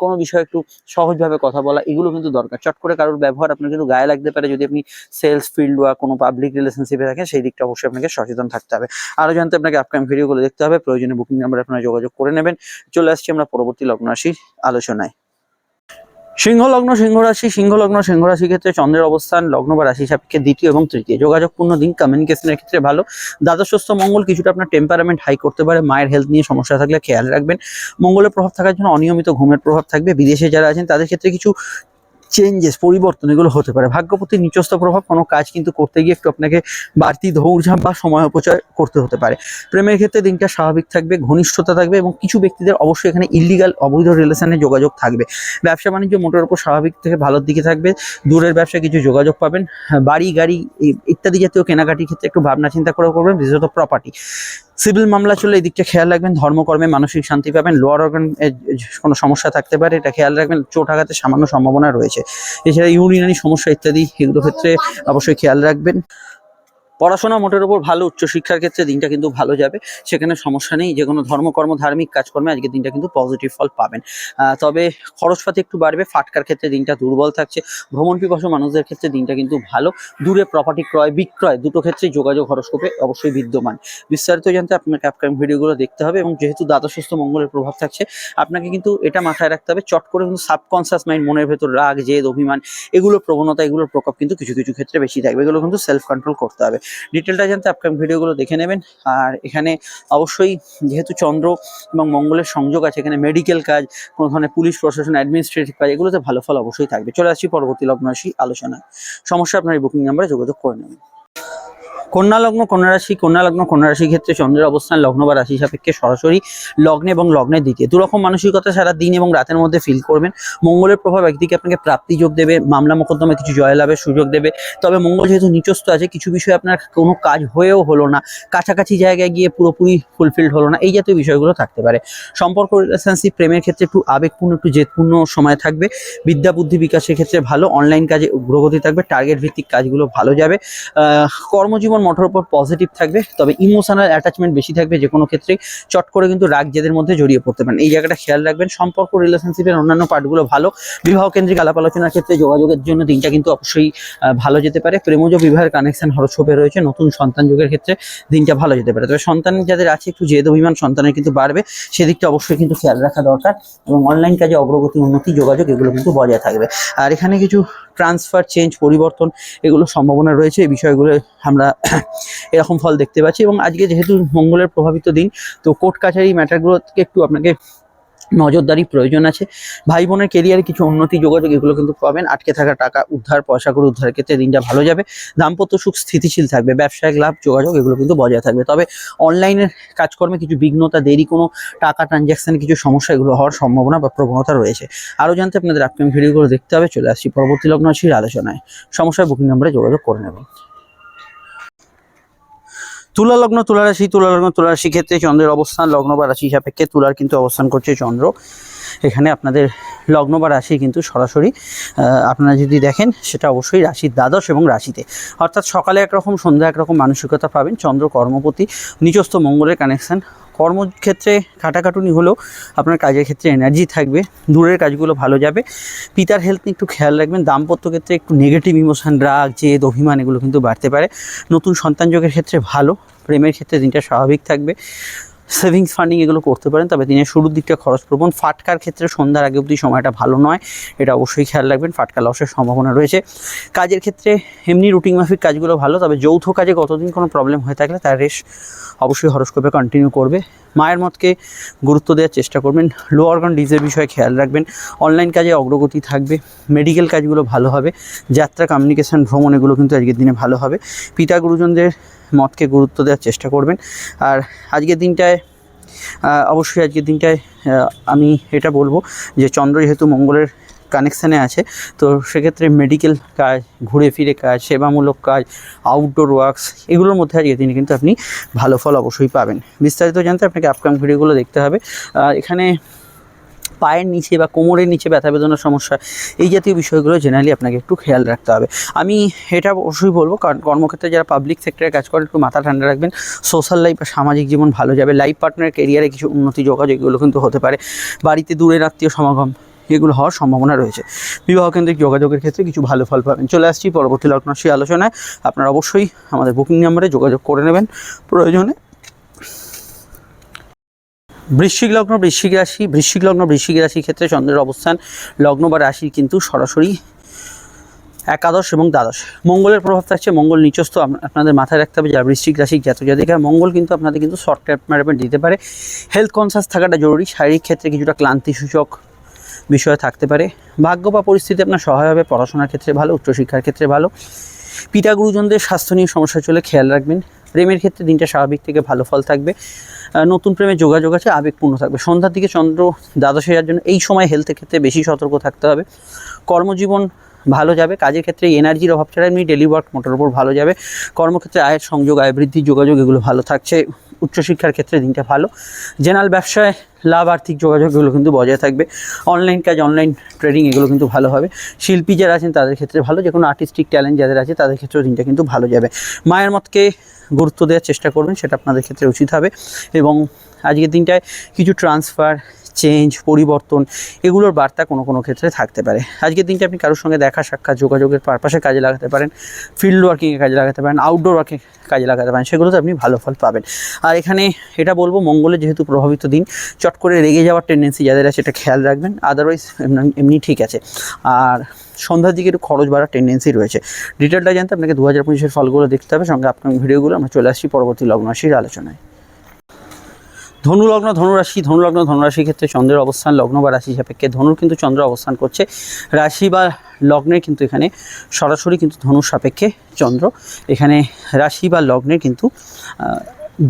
কোনো বিষয়ে একটু সহজভাবে কথা বলা, এগুলো কিন্তু দরকার। চট করে কারোর ব্যবহার আপনার কিন্তু গায়ে লাগতে পারে। যদি আপনি সেলস ফিল্ড বা কোনো পাবলিক রিলেশনশিপে থাকেন সেই দিকটা অবশ্যই আপনাকে সচেতন থাকতে হবে। আরও জানতে আপনাকে আপকামিং ভিডিওগুলো দেখতে হবে, প্রয়োজনীয় বুকিং নাম্বার আপনারা যোগাযোগ করে নেবেন। চলে আসছি আমরা পরবর্তী লগ্ন রাশির আলোচনায়। সিংহ লগ্ন, সিংহ রাশি, সিংহ লগ্ন, সিংহ রাশি ক্ষেত্রে চন্দ্রের অবস্থান, লগ্ন বা রাশি সাপেক্ষে দ্বিতীয় এবং তৃতীয়। যোগাযোগপূর্ণ দিন কমিউনিকেশনের ক্ষেত্রে ভালো। দ্বাদশস্থ মঙ্গল কিছুটা আপনার টেম্পারামেন্ট হাই করতে পারে, মায়ের হেলথ নিয়ে সমস্যা থাকলে খেয়াল রাখবেন। মঙ্গলের প্রভাব থাকার জন্য অনিয়মিত ঘুমের প্রভাব থাকবে। বিদেশে যারা আছেন, তাদের ক্ষেত্রে কিছু চেঞ্জেস পরিবর্তন এগুলো হতে পারে। ভাগ্যপতি নিচস্থ প্রভাব কোনো কাজ কিন্তু করতে গিয়ে একটু আপনাকে বাড়তি দৌড়ঝাঁপ বা সময় অপচয় করতে হতে পারে। প্রেমের ক্ষেত্রে দিনটা স্বাভাবিক থাকবে, ঘনিষ্ঠতা থাকবে এবং কিছু ব্যক্তিদের অবশ্যই এখানে ইলিগাল অবৈধ রিলেশনে যোগাযোগ থাকবে। ব্যবসা বাণিজ্য মোটের উপর স্বাভাবিক থেকে ভালোর দিকে থাকবে। দূরের ব্যবসায় কিছু যোগাযোগ পাবেন। বাড়ি, গাড়ি ইত্যাদি জাতীয় কেনাকাটির ক্ষেত্রে একটু ভাবনা চিন্তা করে করবেন, বিশেষত প্রপার্টি সিভিল মামলা চলে, এই দিকটা খেয়াল রাখবেন, ধর্মকর্মে মানসিক শান্তি পাবেন লোয়ার অর্গান কোনো সমস্যা থাকতে পারে, এটা খেয়াল রাখবেন, চোট আঘাতের সামান্য সম্ভাবনা রয়েছে। এছাড়া ইউরিনারি সমস্যা ইত্যাদি, এগুলো ক্ষেত্রে অবশ্যই খেয়াল রাখবেন। পড়াশোনা মোটের উপর ভালো উচ্চশিক্ষার ক্ষেত্রে দিনটা কিন্তু ভালো যাবে। সেখানে সমস্যা নেই যে কোনো ধর্মকর্ম ধার্মিক কাজকর্মে আজকে দিনটা কিন্তু পজিটিভ ফল পাবেন। তবে খরচপাতি একটু বাড়বে, ফাটকার ক্ষেত্রে দিনটা দুর্বল থাকছে। ভ্রমণ পিপাসু মানুষদের ক্ষেত্রে দিনটা কিন্তু ভালো। দূরে প্রপার্টি ক্রয়, বিক্রয় দুটো ক্ষেত্রে যোগাযোগ হরস্কোপে অবশ্যই বিদ্যমান। বিস্তারিত জানতে আপনাকে আপকামিং ভিডিওগুলো দেখতে হবে এবং যেহেতু দ্বাদশস্থ মঙ্গলের প্রভাব থাকছে, আপনাকে কিন্তু এটা মাথায় রাখতে হবে, চট করে কিন্তু সাবকনসিয়াস মাইন্ড মনের ভেতর রাগ, জেদ, অভিমান, এগুলো প্রবণতা, এগুলোর প্রকোপ কিন্তু কিছু কিছু ক্ষেত্রে বেশি থাকবে। এগুলো কিন্তু সেলফ কন্ট্রোল করতে হবে। ডিটেলটা জানতে আপকামিং ভিডিওগুলো দেখে নেবেন। আর এখানে অবশ্যই যেহেতু চন্দ্র এবং মঙ্গলের সংযোগ আছে, এখানে মেডিকেল কাজ, কোনো ধরনের পুলিশ, প্রশাসন অ্যাডমিনিস্ট্রেটিভ কাজ, এগুলোতে ভালো ফল অবশ্যই থাকবে। চলে আসছি পরবর্তী লগ্ন আলোচনায়। সমস্যা আপনার এই বুকিং নাম্বারে যোগাযোগ করে নেবেন। কন্যা লগ্ন, কন্যা রাশি, কন্যা লগ্ন, কন্যা রাশির ক্ষেত্রে চন্দ্রের অবস্থান, লগ্ন বা রাশি সাপেক্ষে সরাসরি লগ্নে এবং লগ্নের দিকে। দুরকম মানসিকতা সারা দিন এবং রাতের মধ্যে ফিল করবেন। মঙ্গলের প্রভাব একদিকে আপনাকে প্রাপ্তি যোগ দেবে, মামলা মোকদ্দমে কিছু জয়লাভের সুযোগ দেবে। তবে মঙ্গল যেহেতু নিচস্থ আছে, কিছু বিষয়ে আপনার কোনো কাজ হয়েও হলো না। কাছাকাছি জায়গায় গিয়ে পুরোপুরি ফুলফিলড হলো না। এই জাতীয় বিষয়গুলো থাকতে পারে। সম্পর্ক রিলেশনশিপ প্রেমের ক্ষেত্রে একটু আবেগপূর্ণ, একটু জেদপূর্ণ সময় থাকবে। বিদ্যা, বুদ্ধি বিকাশের ক্ষেত্রে ভালো। অনলাইন কাজে অগ্রগতি থাকবে। টার্গেট ভিত্তিক কাজগুলো ভালো যাবে। কর্মজীবন মোটর উপর পজিটিভ থাকবে, তবে ইমোশনাল অ্যাটাচমেন্ট বেশি থাকবে যে কোনো ক্ষেত্রে চট করে কিন্তু রাগ জেদের মধ্যে জড়িয়ে পড়তে পারেন। এই জায়গাটা খেয়াল রাখবেন, সম্পর্ক রিলেশনশিপের অন্যান্য পার্টগুলো ভালো। বিবাহ কেন্দ্রিক আলাপ আলোচনার ক্ষেত্রে যোগাযোগের জন্য দিনটা কিন্তু অবশ্যই ভালো যেতে পারে। প্রেমজ বিবাহের কানেকশন হরস্কোপে রয়েছে, নতুন সন্তান যোগের ক্ষেত্রে দিনটা ভালো যেতে পারে। তবে সন্তান যাদের আছে, একটু জেদ, অভিমান, সন্তানের কিন্তু বাড়বে। সেদিকটা অবশ্যই কিন্তু খেয়াল রাখা দরকার এবং অনলাইন কাজে অগ্রগতি, উন্নতি, যোগাযোগ এগুলো কিন্তু বজায় থাকবে। আর এখানে কিছু ট্রান্সফার চেঞ্জ পরিবর্তন এগুলো সম্ভাবনা রয়েছে। এই বিষয়গুলো আমরা এরকম ফল দেখতে পাচ্ছি এবং আজকে যেহেতু মঙ্গলের প্রভাবিত দিন, তো কোর্ট কাছারি ম্যাটারগুলোকে একটু আপনাকে নজরদারি প্রয়োজন আছে। ভাই বোনের কেরিয়ারে কিছু উন্নতি যোগাযোগ, এগুলো কিন্তু পাবেন। আটকে থাকা টাকা, উদ্ধার, পয়সা করে উদ্ধারের ক্ষেত্রে দিনটা ভালো যাবে। দাম্পত্য সুখ স্থিতিশীল থাকবে, ব্যবসায়িক লাভ, যোগাযোগ, এগুলো কিন্তু বজায় থাকবে। তবে অনলাইনের কাজকর্মে কিছু বিঘ্নতা, দেরি, কোনো টাকা ট্রানজ্যাকশনে কিছু সমস্যা, এগুলো হওয়ার সম্ভাবনা বা প্রবণতা রয়েছে। আরও জানতে আপনাদের আপকামিং ভিডিওগুলো দেখতে হবে। চলে আসছি পরবর্তী লগ্ন রাশির আলোচনায় সমস্যার বুকিং নম্বরে যোগাযোগ করে নেবেন। তুলা লগ্ন, তুলা রাশি, তুলা লগ্ন, তুলা রাশি ক্ষেত্রে চন্দ্রের অবস্থান, লগ্ন বা রাশি সাপেক্ষে তুলার কিন্তু অবস্থান করছে চন্দ্র। এখানে আপনাদের লগ্ন বা রাশি কিন্তু সরাসরি আপনারা যদি দেখেন, সেটা অবশ্যই রাশির দ্বাদশ এবং রাশিতে। অর্থাৎ সকালে একরকম, সন্ধ্যা একরকম মানসিকতা পাবেন চন্দ্র কর্মপতি নিজস্ব মঙ্গলের কানেকশন কর্মক্ষেত্রে খাটাখাটুনি হলেও আপনার কাজের ক্ষেত্রে এনার্জি থাকবে, দূরের কাজগুলো ভালো যাবে। পিতার হেলথ নিয়ে একটু খেয়াল রাখবেন, দাম্পত্য ক্ষেত্রে একটু নেগেটিভ ইমোশান রাগ, জেদ, অভিমান এগুলো কিন্তু বাড়তে পারে। নতুন সন্তান যোগের ক্ষেত্রে ভালো, প্রেমের ক্ষেত্রে দিনটা স্বাভাবিক থাকবে। সেভিংস ফান্ডিং এগুলো করতে পারেন, তবে দিনের শুরুর দিকটা খরচ প্রবণ। ফাটকার ক্ষেত্রে সন্ধ্যার আগে অবধি সময়টা ভালো নয়, এটা অবশ্যই খেয়াল রাখবেন, ফাটকা লসের সম্ভাবনা রয়েছে। কাজের ক্ষেত্রে এমনি রুটিন মাফিক কাজগুলো ভালো, তবে যৌথ কাজে কতদিন কোনো প্রবলেম হয়ে থাকলে তার রেশ অবশ্যই হরস্কোপে কন্টিনিউ করবে। মায়ের মতকে গুরুত্ব দেওয়ার চেষ্টা করবেন লো অর্গান ডিজের বিষয়ে খেয়াল রাখবেন। অনলাইন কাজে অগ্রগতি থাকবে মেডিকেল কাজগুলো ভালো হবে, যাত্রা কমিউনিকেশান ভ্রমণ এগুলো কিন্তু আজকের দিনে ভালো হবে। পিতা গুরুজনদের মতকে গুরুত্ব দেওয়ার চেষ্টা করবেন। আর আজকের দিনটায় অবশ্যই আজকের দিনটায় আমি এটা বলব যে চন্দ্র যেহেতু মঙ্গলের কানেকশানে আছে, তো সেক্ষেত্রে মেডিকেল কাজ, ঘুরে ফিরে কাজ, সেবামূলক কাজ আউটডোর ওয়ার্কস এগুলোর মধ্যে আজকের দিনে কিন্তু আপনি ভালো ফল অবশ্যই পাবেন। বিস্তারিত জানতে আপনাকে আপকাম ভিডিওগুলো দেখতে হবে। এখানে পায়ের নিচে বা কোমরের নিচে ব্যথা বেদনার সমস্যা, এই জাতীয় বিষয়গুলো জেনারেলি আপনাকে একটু খেয়াল রাখতে হবে। আমি এটা অবশ্যই বলব, কারণ কর্মক্ষেত্রে যারা পাবলিক সেক্টরে কাজ করেন, একটু মাথা ঠান্ডা রাখবেন। সোশ্যাল লাইফ বা সামাজিক জীবন ভালো যাবে। লাইফ পার্টনারের কেরিয়ারে কিছু উন্নতি, যোগাযোগ এগুলো কিন্তু হতে পারে। বাড়িতে দূরের আত্মীয় সমাগম এগুলো হওয়ার সম্ভাবনা রয়েছে। বিবাহ কেন্দ্রিক যোগাযোগের ক্ষেত্রে কিছু ভালো ফল পাবেন। চলে আসছি পরবর্তী লগ্নশী আলোচনায়। আপনারা অবশ্যই আমাদের বুকিং নাম্বারে যোগাযোগ করে নেবেন। প্রয়োজনে বৃশ্চিক লগ্ন, বৃশ্চিক রাশি, বৃশ্চিক লগ্ন, বৃশ্চিক রাশির ক্ষেত্রে চন্দ্রের অবস্থান, লগ্ন বা রাশির কিন্তু সরাসরি একাদশ এবং দ্বাদশ। মঙ্গলের প্রভাব থাকছে, মঙ্গল নিচস্থ আপনাদের মাথায় রাখতে হবে যারা বৃশ্চিক রাশির জাতক জাতিকা মঙ্গল কিন্তু আপনাদের কিন্তু শর্ট ম্যানেজমেন্ট দিতে পারে। হেলথ কনসাস থাকাটা জরুরি। শারীরিক ক্ষেত্রে কিছুটা ক্লান্তি সূচক বিষয় থাকতে পারে। ভাগ্য বা পরিস্থিতি আপনার সহায় হবে। পড়াশোনার ক্ষেত্রে ভালো, উচ্চশিক্ষার ক্ষেত্রে ভালো। পিতা গুরুজনদের স্বাস্থ্য নিয়ে সমস্যা চলে খেয়াল রাখবেন। প্রেমের ক্ষেত্রে দিনটা স্বাভাবিক থেকে ভালো ফল থাকবে। নতুন প্রেমে যোগাযোগ আছে, আবেগপূর্ণ থাকবে। সন্ধ্যার দিকে চন্দ্র দ্বাদশে যাওয়ার জন্য এই সময় হেলথের ক্ষেত্রে বেশি সতর্ক থাকতে হবে। কর্মজীবন ভালো যাবে, কাজের ক্ষেত্রে এনার্জির অভাব ছাড়া এমনি ডেলি ওয়ার্ক মোটের উপর ভালো যাবে। কর্মক্ষেত্রে আয়ের সংযোগ, আয় বৃদ্ধির যোগাযোগ এগুলো ভালো থাকছে। উচ্চশিক্ষার ক্ষেত্রে দিনটা ভালো। জেনারেল ব্যবসায় লাভ, আর্থিক যোগাযোগ এগুলো কিন্তু বজায় থাকবে। অনলাইন কাজ অনলাইন ট্রেডিং এগুলো কিন্তু ভালো হবে। শিল্পী যারা আছেন তাদের ক্ষেত্রে ভালো যে কোনো আর্টিস্টিক ট্যালেন্ট যাদের আছে তাদের ক্ষেত্রেও দিনটা কিন্তু ভালো যাবে। মায়ের মতকে গুরুত্ব দেওয়ার চেষ্টা করবেন সেটা আপনাদের ক্ষেত্রে উচিত হবে। এবং আজকের দিনটায় কিছু ট্রান্সফার চেঞ্জ পরিবর্তন এগুলোর বার্তা কোনো কোনো ক্ষেত্রে থাকতে পারে। আজকের দিনটা আপনি কারোর সঙ্গে দেখা, সাক্ষাৎ, যোগাযোগের পারপাসে কাজে লাগাতে পারেন ফিল্ড ওয়ার্কিংয়ে কাজে লাগাতে পারেন আউটডোর ওয়ার্কিং কাজে লাগাতে পারেন, সেগুলোতে আপনি ভালো ফল পাবেন। আর এখানে এটা বলব, মঙ্গলের যেহেতু প্রভাবিত দিন, চট করে রেগে যাওয়ার টেন্ডেন্সি যাদের আছে সেটা খেয়াল রাখবেন আদারওয়াইজ এমনি ঠিক আছে। আর সন্ধ্যার দিকে একটু খরচ বাড়ার টেন্ডেন্সি রয়েছে। ডিটেলটা জানতে আপনাকে দু হাজার পঁচিশের ফলগুলো দেখতে হবে, সঙ্গে আপনার ভিডিওগুলো আমরা চলে আসছি পরবর্তী লগ্ন রাশির আলোচনায়। ধনু লগ্ন ধনুরাশি, ধনুলগ্ন, ধনুরাশির ক্ষেত্রে চন্দ্রের অবস্থান লগ্ন বা রাশি সাপেক্ষে। ধনুর কিন্তু চন্দ্র অবস্থান করছে। রাশি বা লগ্নের কিন্তু এখানে সরাসরি কিন্তু ধনুর সাপেক্ষে চন্দ্র। এখানে রাশি বা লগ্নের কিন্তু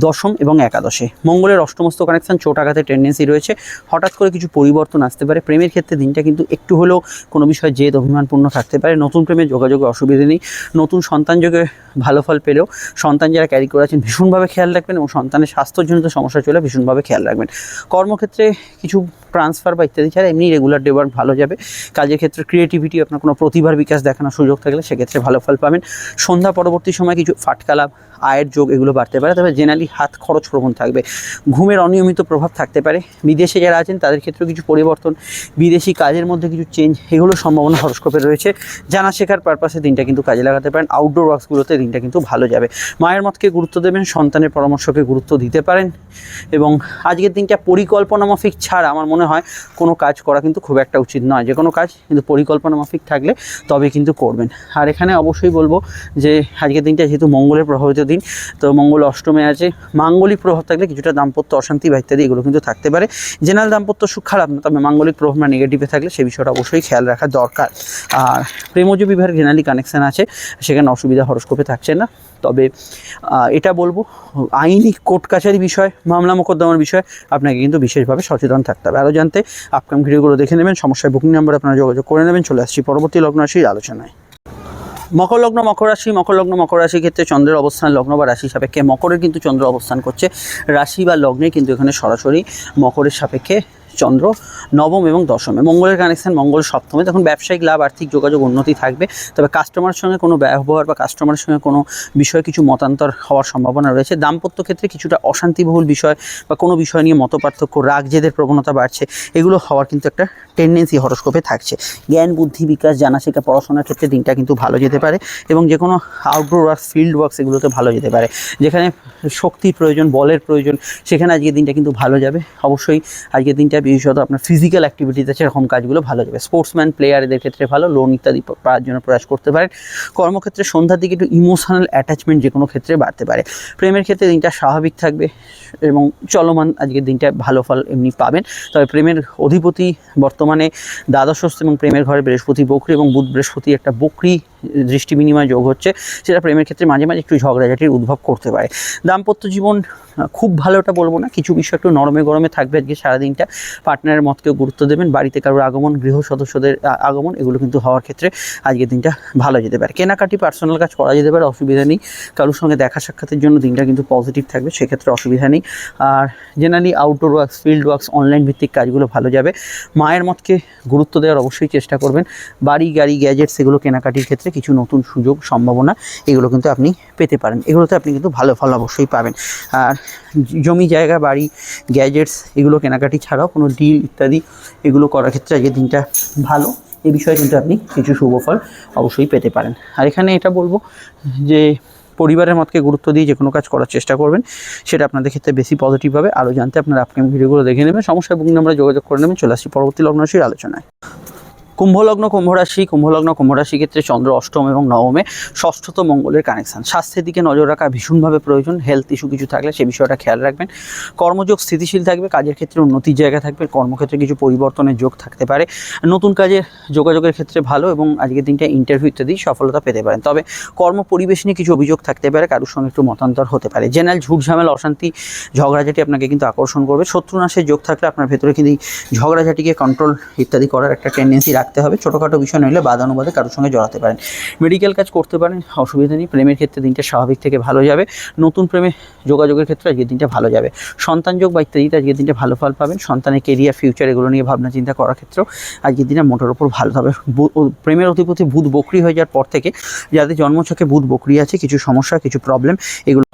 দশম এবং একাদশে। মঙ্গলের অষ্টমস্ত কানেকশান, চোট আঘাতের টেন্ডেন্সি রয়েছে। হঠাৎ করে কিছু পরিবর্তন আসতে পারে। প্রেমের ক্ষেত্রে দিনটা কিন্তু একটু হলেও কোনো বিষয়ে জেদ, অভিমানপূর্ণ থাকতে পারে। নতুন প্রেমের যোগাযোগে অসুবিধে নেই। নতুন সন্তান যোগে ভালো ফল পেলেও সন্তান যারা ক্যারি করে আছেন, ভীষণভাবে খেয়াল রাখবেন এবং সন্তানের স্বাস্থ্যজনিত সমস্যা চলে, ভীষণভাবে খেয়াল রাখবেন। কর্মক্ষেত্রে কিছু ট্রান্সফার বা ইত্যাদি ছাড়া এমনি রেগুলার ডে ওয়ার্ক ভালো যাবে। কাজের ক্ষেত্রে ক্রিয়েটিভিটি আপনার কোনো প্রতিভার বিকাশ দেখানোর সুযোগ থাকলে সেক্ষেত্রে ভালো ফল পাবেন। সন্ধ্যা পরবর্তী সময় কিছু ফাটকা লাভ আয়ের যোগ এগুলো বাড়তে পারে। তবে জেনারেলি হাত খরচ প্রবণ থাকবে। ঘুমের অনিয়মিত প্রভাব থাকতে পারে। বিদেশে যারা আছেন, তাদের ক্ষেত্রেও কিছু পরিবর্তন। বিদেশি কাজের মধ্যে কিছু চেঞ্জ এগুলো সম্ভাবনা হরস্কোপে রয়েছে। জানা শেখার পারপাসে দিনটা কিন্তু কাজে লাগাতে পারেন। আউটডোর ওয়ার্কসগুলোতে দিনটা কিন্তু ভালো যাবে। মায়ের মতকে গুরুত্ব দেবেন, সন্তানের পরামর্শকে গুরুত্ব দিতে পারেন এবং আজকের দিনটা পরিকল্পনা মাফিক ছাড়া আমার মনে হয় কোনো কাজ করা কিন্তু খুব একটা উচিত নয়। যে কোনো কাজ কিন্তু পরিকল্পনা মাফিক থাকলে তবে কিন্তু করবেন। আর এখানে অবশ্যই বলব যে আজকের দিনটা যেহেতু মঙ্গলের প্রভাবিত দিন। তো মঙ্গল অষ্টমে আছে। মাঙ্গলিক প্রভাব থাকলে কিছুটা দাম্পত্য অশান্তি বা ইত্যাদি এগুলো কিন্তু থাকতে পারে। জেনারেল দাম্পত্য সুখ খারাপ না, তবে মাঙ্গলিক প্রভাব না নেগেটিভে থাকলে সেই বিষয়টা অবশ্যই খেয়াল রাখা দরকার। আর প্রেমজ বিবাহের জেনারেলি কানেকশান আছে, সেখানে অসুবিধা হরস্কোপে থাকছে না। তবে এটা বলব, আইনি কোর্ট কাছারি বিষয়, মামলা মোকদ্দমার বিষয়, আপনাকে কিন্তু বিশেষভাবে সচেতন থাকতে হবে। আরও জানতে আপকাম ভিডিওগুলো দেখে নেবেন। সমস্যায় বুকিং নাম্বার আপনারা যোগাযোগ করে নেবেন। চলে আসছি পরবর্তী লগ্ন আলোচনায়। মকর লগ্ন মকর রাশি মকর লগ্ন মকর রাশির ক্ষেত্রে চন্দ্রের অবস্থান, লগ্ন বা রাশি সাপেক্ষে মকরের কিন্তু চন্দ্র অবস্থান করছে। রাশি বা লগ্নে কিন্তু এখানে সরাসরি মকরের সাপেক্ষে চন্দ্র, নবম এবং দশমে। মঙ্গলের কানেকশন মঙ্গল সপ্তমে। তখন ব্যবসায়িক লাভ, আর্থিক যোগাযোগ উন্নতি থাকবে, তবে কাস্টমারের সঙ্গে কোনো ব্যবহার বা কাস্টমারের সঙ্গে কোনো বিষয়ে কিছু মতান্তর হওয়ার সম্ভাবনা রয়েছে। দাম্পত্য ক্ষেত্রে কিছুটা অশান্তিবহুল বিষয় বা কোনো বিষয় নিয়ে মতপার্থক্য রাগ জেদের প্রবণতা বাড়ছে। এগুলো হওয়ার কিন্তু একটা টেন্ডেন্সি হরস্কোপে থাকছে। জ্ঞান, বুদ্ধি, বিকাশ জানা শেখা পড়াশোনার ক্ষেত্রে দিনটা কিন্তু ভালো যেতে পারে এবং যে কোনো আউটডোর ওয়ার্ক ফিল্ড ওয়ার্কস এগুলোতে ভালো যেতে পারে। যেখানে শক্তির প্রয়োজন, বলের প্রয়োজন, সেখানে আজকের দিনটা কিন্তু ভালো যাবে। অবশ্যই আজকের দিনটা বিশেষত আপনার ফিজিক্যাল অ্যাক্টিভিটিতে সেরকম কাজগুলো ভালো যাবে। স্পোর্টসম্যান প্লেয়ারদের ক্ষেত্রে ভালো লোন ইত্যাদি পাওয়ার জন্য প্রয়াস করতে পারেন। কর্মক্ষেত্রে সন্ধ্যার দিকে একটু ইমোশনাল অ্যাটাচমেন্ট যে কোনো ক্ষেত্রে বাড়তে পারে। প্রেমের ক্ষেত্রে দিনটা স্বাভাবিক থাকবে এবং চলমান আজকের দিনটা ভালো ফল এমনি পাবেন। তবে প্রেমের অধিপতি বর্তমানে দ্বাদশস্থ এবং প্রেমের ঘরে বৃহস্পতি বকরি এবং বুধ বৃহস্পতি একটা বকরি দৃষ্টি বিনিময় যোগ হচ্ছে। সেটা প্রেমের ক্ষেত্রে মাঝে মাঝে একটু ঝগড়াঝাটির উদ্ভব করতে পারে। দাম্পত্য জীবন খুব ভালোটা বলব না। কিছু বিষয় একটু নরমে গরমে থাকবে আজকে সারাদিনটা। পার্টনারের মতকেও গুরুত্ব দেবেন। বাড়িতে কারোর আগমন, গৃহ সদস্যদের আগমন, এগুলো কিন্তু হওয়ার ক্ষেত্রে আজকের দিনটা ভালো যেতে পারে। কেনাকাটি পার্সোনাল কাজ করা যেতে পারে, অসুবিধা নেই। কারোর সঙ্গে দেখা সাক্ষাতের জন্য দিনটা কিন্তু পজিটিভ থাকবে, সেক্ষেত্রে অসুবিধা নেই। আর generally outdoor works field works online ভিত্তিক কাজগুলো ভালো যাবে। মায়ের মতকে গুরুত্ব দেওয়ার অবশ্যই চেষ্টা করবেন। বাড়ি, গাড়ি গ্যাজেটস এগুলো কেনাকাটির ক্ষেত্রে কিছু নতুন সুযোগ, সম্ভাবনা, এগুলো কিন্তু আপনি পেতে পারেন। এগুলোতে আপনি কিন্তু ভালো ফল অবশ্যই পাবেন। আর জমি জায়গা, বাড়ি গ্যাজেটস এগুলো কেনাকাটি ছাড়াও কোনো ডিল ইত্যাদি এগুলো করার ক্ষেত্রে আজকের দিনটা ভালো। এ বিষয়ে কিন্তু আপনি কিছু শুভ ফল অবশ্যই পেতে পারেন। আর এখানে এটা বলব যে পরিবারের মতকে গুরুত্ব দিয়ে যে কোনো কাজ করার চেষ্টা করবেন, সেটা আপনাদের ক্ষেত্রে বেশি পজিটিভ হবে আরও জানতে আপনারা আপকামিং ভিডিওগুলো দেখে নেবেন। সমস্যায় বুকিং আমরা যোগাযোগ করে নেবেন। চলে আসছি পরবর্তী লগ্নশীর আলোচনায়। কুম্ভলগ্ন, কুম্ভরাশি কুম্ভলগ্ন, কুম্ভরাশি ক্ষেত্রে চন্দ্র অষ্টম এবং নবমে ষষ্ঠত মঙ্গলের কানেকশান স্বাস্থ্যের দিকে নজর রাখা ভীষণভাবে প্রয়োজন। হেলথ ইস্যু কিছু থাকলে সে বিষয়টা খেয়াল রাখবেন। কর্মযোগ স্থিতিশীল থাকবে, কাজের ক্ষেত্রে উন্নতির জায়গা থাকবে, কর্মক্ষেত্রে কিছু পরিবর্তনের যোগ থাকতে পারে। নতুন কাজের যোগাযোগের ক্ষেত্রে ভালো এবং আজকের দিনটা ইন্টারভিউ ইত্যাদি সফলতা পেতে পারেন। তবে কর্ম পরিবেশ নিয়ে কিছু অভিযোগ থাকতে পারে, কারোর সঙ্গে একটু মতান্তর হতে পারে। জেনারেল ঝুট ঝামেলা, অশান্তি, ঝগড়াঝাটি আপনাকে কিন্তু আকর্ষণ করবে। শত্রুনাশের যোগ থাকলে আপনার ভেতরে কিন্তু ঝগড়াঝাটিকে কন্ট্রোল ইত্যাদি করার একটা টেন্ডেন্সি রাখতে হবে। ছোটোখাটো বিষয় নইলে বাদানুবাদে কারোর সঙ্গে জড়াতে পারেন। মেডিকেল কাজ করতে পারেন, অসুবিধা নেই। প্রেমের ক্ষেত্রে দিনটা স্বাভাবিক থেকে ভালো যাবে। নতুন প্রেমে যোগাযোগের ক্ষেত্রে আজকের দিনটা ভালো যাবে। সন্তান যোগ বা ইত্যাদিতে আজকের দিনটা ভালো ফল পাবেন। সন্তানের কেরিয়ার ফিউচার এগুলো নিয়ে ভাবনা চিন্তা করার ক্ষেত্রেও আজকের দিনে মোটের ওপর ভালো হবে। প্রেমের অধিপতি বুধ বকরি হয়ে যাওয়ার পর থেকে যাদের জন্মছকে বুধ বকরি আছে, কিছু সমস্যা, কিছু প্রবলেম এগুলো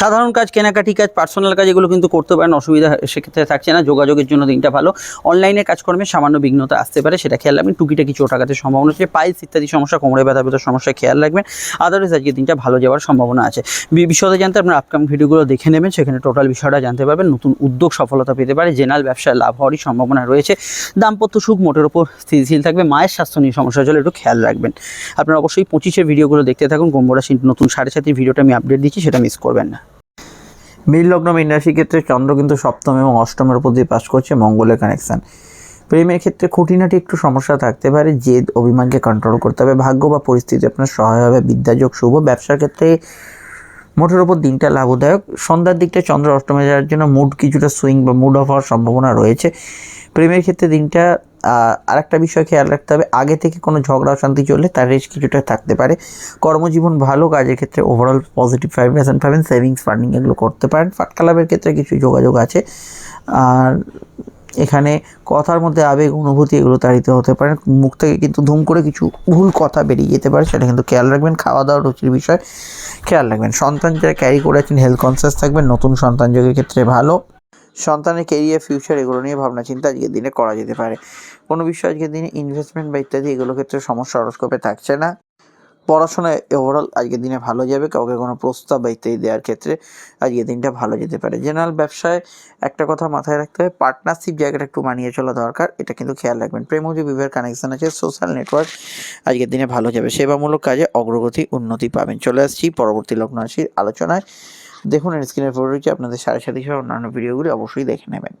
সাধারণ কাজ, কেনাকাটি কাজ পার্সোনাল কাজ, এগুলো কিন্তু করতে পারেন, অসুবিধা সেক্ষেত্রে থাকছে না, যোগাযোগের জন্য দিনটা ভালো। অনলাইনে কাজকর্মে সামান্য বিঘ্নতা আসতে পারে, সেটা খেয়াল রাখবেন, টুকিটাকি চোট আঘাতের সম্ভাবনা আছে পাইলস ইত্যাদি সমস্যা, কোমরে ব্যথা ব্যথার সমস্যা, খেয়াল রাখবেন। আদারওয়াইজ আজকে দিনটা ভালো যাওয়ার সম্ভাবনা আছে। বিশদে জানতে আপনার আপকাম ভিডিওগুলো দেখে নেবেন, সেখানে টোটাল বিষয়টা জানতে পারবেন, নতুন উদ্যোগ সফলতা পেতে পারে, জেনারেল ব্যবসায় লাভ হওয়ারই সম্ভাবনা রয়েছে। দাম্পত্য সুখ মোটের ওপর স্থিতিশীল থাকবে, মায়ের স্বাস্থ্য নিয়ে সমস্যা হলে একটু খেয়াল রাখবেন। আপনারা অবশ্যই পঁচিশের ভিডিওগুলো দেখতে থাকুন কুম্ভরাশির নতুন সাড়ে সাতির ভিডিওটা আমি আপডেট দিচ্ছি, সেটা মিস করবেন না। মীন লগ্ন, মীন রাশির ক্ষেত্রে চন্দ্র কিন্তু সপ্তম এবং অষ্টমের উপর দিয়ে পাশ করছে মঙ্গলের কানেকশান প্রেমের ক্ষেত্রে খুঁটিনাটি একটু সমস্যা থাকতে পারে, জেদ, অভিমানকে কন্ট্রোল করতে হবে, ভাগ্য বা পরিস্থিতি আপনার সহায় হবে বিদ্যাযোগ শুভ, ব্যবসার ক্ষেত্রে মোটের ওপর দিনটা লাভদায়ক। সন্ধ্যার দিকটা চন্দ্র অষ্টমে যাওয়ার জন্য মুড কিছুটা সুইং বা মুড অফ হওয়ার সম্ভাবনা রয়েছে। প্রেমের ক্ষেত্রে দিনটা আরেকটা বিষয় খেয়াল রাখতে হবে, আগে থেকে কোনো ঝগড়া অশান্তি চললে তার রেস কিছুটা থাকতে পারে। কর্মজীবন ভালো, কাজের ক্ষেত্রে ওভারঅল পজিটিভ ভাইব্রেশন পাবেন সেভিংস ফান্ডিং এগুলো করতে পারেন। ফাটকা লাভের ক্ষেত্রে কিছু যোগাযোগ আছে। আর এখানে কথার মধ্যে আবেগ, অনুভূতি এগুলো তাড়িত হতে পারে। মুখ থেকে কিন্তু ধুম করে কিছু ভুল কথা বেরিয়ে যেতে পারে, সেটা কিন্তু খেয়াল রাখবেন। খাওয়া দাওয়া রুচির বিষয় খেয়াল রাখবেন। সন্তান যারা ক্যারি করেছেন হেলথ কনসিয়াস থাকবেন। নতুন সন্তান যোগের ক্ষেত্রে ভালো। সন্তানের কেরিয়ার ফিউচার এগুলো নিয়ে ভাবনা চিন্তা আজকের দিনে করা যেতে পারে। কোনো বিষয় আজকের দিনে ইনভেস্টমেন্ট বা ইত্যাদি এগুলো ক্ষেত্রে সমস্যা হরস্কোপে থাকছে না। পড়াশোনায় ওভারঅল আজকের দিনে ভালো যাবে, কাউকে কোনো প্রস্তাব বা ইত্যাদি দেওয়ার ক্ষেত্রে আজকের দিনটা ভালো যেতে পারে। জেনারেল ব্যবসায় একটা কথা মাথায় রাখতে হবে পার্টনারশিপ জায়গাটা একটু মানিয়ে চলা দরকার, এটা কিন্তু খেয়াল রাখবেন। প্রেম যে বিবাহের কানেকশন আছে সোশ্যাল নেটওয়ার্ক আজকের দিনে ভালো যাবে, সেবামূলক কাজে অগ্রগতি উন্নতি পাবেন। চলে আসছি পরবর্তী লগ্ন আলোচনায়। দেখুন স্ক্রিনের পরে রয়েছে আপনাদের সাড়ে সাথে অন্যান্য ভিডিওগুলি অবশ্যই দেখে নেবেন।